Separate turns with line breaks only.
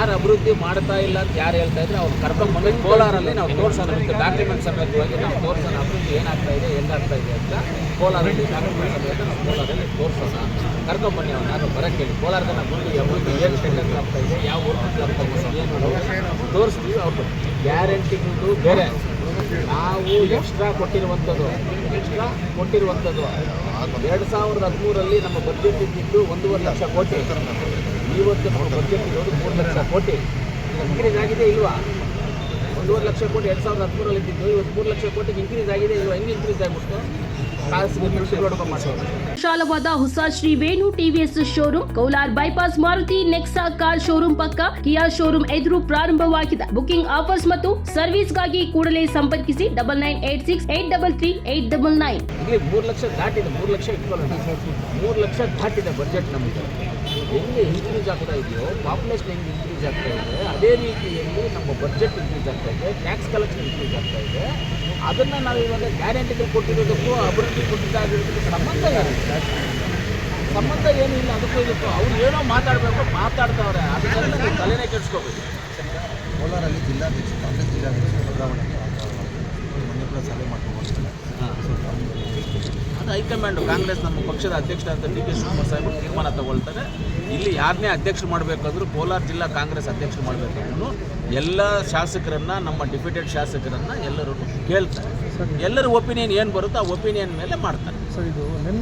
ಯಾರು ಅಭಿವೃದ್ಧಿ ಮಾಡ್ತಾ ಇಲ್ಲ ಅಂತ ಯಾರು ಹೇಳ್ತಾ ಇದ್ರೆ ಅವ್ರು ಕರ್ಕೊಂಡು ಬಂದು ಕೋಲಾರಲ್ಲಿ ನಾವು ತೋರಿಸೋದು ವಿತ್ ಡಾಕ್ಯುಮೆಂಟ್ ಸಮೇತವಾಗಿ ನಾವು ತೋರಿಸೋಣ, ಅಭಿವೃದ್ಧಿ ಏನಾಗ್ತಾ ಇದೆ, ಹೆಂಗಾಗ್ತಾ ಇದೆ ಅಂತ ಕೋಲಾರಲ್ಲಿ ಡಾಕ್ಯುಮೆಂಟ್ ಸಮೇತ ನಾವು ಕೋಲಾರಲ್ಲಿ ತೋರಿಸೋಣ. ಕರ್ಕೊಂಡು ಬನ್ನಿ ಅವ್ನು ನಾನು ಬರಕ್ಕೆ ಹೇಳಿ. ಕೋಲಾರದ ನಾವು ಮುಂದೆ ಅಭಿವೃದ್ಧಿ ಏನು ಟೆಂಡರ್ ಆಗ್ತಾ ಇದೆ, ಯಾವ ಊರು ತೋರಿಸ್ತೀವಿ ಅವ್ರು ಗ್ಯಾರಂಟಿಗಳು ಬೇರೆ. ನಾವು ಎಕ್ಸ್ಟ್ರಾ ಕೊಟ್ಟಿರುವಂಥದ್ದು ಎಕ್ಸ್ಟ್ರಾ ಕೊಟ್ಟಿರುವಂಥದ್ದು. ಎರಡು ಸಾವಿರದ ಹದಿಮೂರರಲ್ಲಿ ನಮ್ಮ ಬಜೆಟ್ ಇದ್ದಿದ್ದು ಒಂದೂವರೆ ಲಕ್ಷ ಕೋಟಿ. ಇವತ್ತು ನಮ್ಮ ಬಜೆಟ್ ಇರೋದು ಮೂರು ಲಕ್ಷ ಕೋಟಿ. ಇನ್ಕ್ರೀಸ್ ಆಗಿದೆ ಇಲ್ವಾ? ಒಂದೂವರೆ ಲಕ್ಷ ಕೋಟಿ ಎರಡು ಸಾವಿರದ ಹದಿಮೂರಲ್ಲಿ ಇದ್ದಿದ್ದು ಇವತ್ತು ಮೂರು ಲಕ್ಷ ಕೋಟಿ ಇನ್ಕ್ರೀಸ್ ಆಗಿದೆ ಇಲ್ವಾ? ಹೆಂಗೆ ಇನ್ಕ್ರೀಸ್ ಆಗಿಬಿಟ್ಟು
ವಿಶಾಲವಾದ ಹೊಸ Shri Venu TVS showroom Kolar bypass Maruti Nexa car showroom ಪಕ್ಕ ಕಿಯಾ ಶೋರೂಮ್ ಎದುರು ಪ್ರಾರಂಭವಾಗಿದೆ. ಬುಕಿಂಗ್ ಆಫರ್ಸ್ ಮತ್ತು ಸರ್ವಿಸ್ಗಾಗಿ ಕೂಡಲೇ ಸಂಪರ್ಕಿಸಿ double nine eight six eight double three eight double nine
ಮೂರು ಲಕ್ಷ ದಾಟಿದೆ ಮೂರು ಲಕ್ಷ ಇಟ್ಕೊಳ್ಳೋಣ ಮೂರು ಲಕ್ಷ ದಾಟಿದೆ ಬಜೆಟ್ ನಮಗೆ ಹೆಂಗೆ ಇನ್ಕ್ರೀಸ್ ಆಗ್ತಾ ಇದೆಯೋ ಪಾಪ್ಯುಲೇಷನ್ ಹೆಂಗೆ ಇನ್ಕ್ರೀಸ್ ಆಗ್ತಾ ಇದೆ, ಅದೇ ರೀತಿಯಲ್ಲಿ ನಮ್ಮ ಬಜೆಟ್ ಇನ್ಕ್ರೀಸ್ ಆಗ್ತಾ ಇದೆ ಟ್ಯಾಕ್ಸ್ ಕಲೆಕ್ಷನ್ ಇನ್ಕ್ರೀಸ್ ಆಗ್ತಾ ಇದೆ. ಅದನ್ನು ನಾವು ಇವಾಗ ಗ್ಯಾರಂಟಿಗಳು ಕೊಟ್ಟಿರೋದಕ್ಕೂ ಅಭಿವೃದ್ಧಿ ಕೊಟ್ಟಿದ್ದಾಗಿರೋದಕ್ಕೂ ಸಂಬಂಧ ಏನು ಸಂಬಂಧ ಏನು ಇಲ್ಲ ಅದಕ್ಕೂ ಇದಕ್ಕೂ ಅವ್ರು ಏನೋ ಮಾತಾಡಬೇಕು, ಮಾತಾಡ್ತಾವ್ರೆ. ಅದಕ್ಕೆಲ್ಲ ನೀವು ತಲೆನೇ ಕೆಡಿಸ್ಕೋಬೇಕು
ಕೋಲಾರಲ್ಲಿ ಜಿಲ್ಲಾಧ್ಯಕ್ಷ, ಕಾಂಗ್ರೆಸ್ ಜಿಲ್ಲಾಧ್ಯಕ್ಷ ಬದಲಾವಣೆಗೆ ಕೂಡ ಸಭೆ ಮಾಡ್ಕೊಂಡು
ಹೈಕಮಾಂಡ್ ಕಾಂಗ್ರೆಸ್ ನಮ್ಮ ಪಕ್ಷದ ಅಧ್ಯಕ್ಷರಾದ ಡಿ ಕೆ ಶಿವಕುಮಾರ್ ಸಾಹೇಬರು ತೀರ್ಮಾನ ತಗೊಳ್ತಾರೆ. ಇಲ್ಲಿ ಯಾರನ್ನೇ ಅಧ್ಯಕ್ಷ ಮಾಡಬೇಕಾದ್ರೂ ಕೋಲಾರ ಜಿಲ್ಲಾ ಕಾಂಗ್ರೆಸ್ ಅಧ್ಯಕ್ಷ ಮಾಡಬೇಕಾದ್ರೂ ಎಲ್ಲ ಶಾಸಕರನ್ನ ನಮ್ಮ ಡಿಪ್ಯೂಟೆಡ್ ಶಾಸಕರನ್ನ ಎಲ್ಲರೂ ಕೇಳ್ತಾರೆ. ಎಲ್ಲರ ಒಪಿನಿಯನ್ ಏನು ಬರುತ್ತೋ ಆ ಒಪಿನಿಯನ್ ಮೇಲೆ ಮಾಡ್ತಾರೆ.
ಸರ್ ಇದು ನಿನ್ನೆ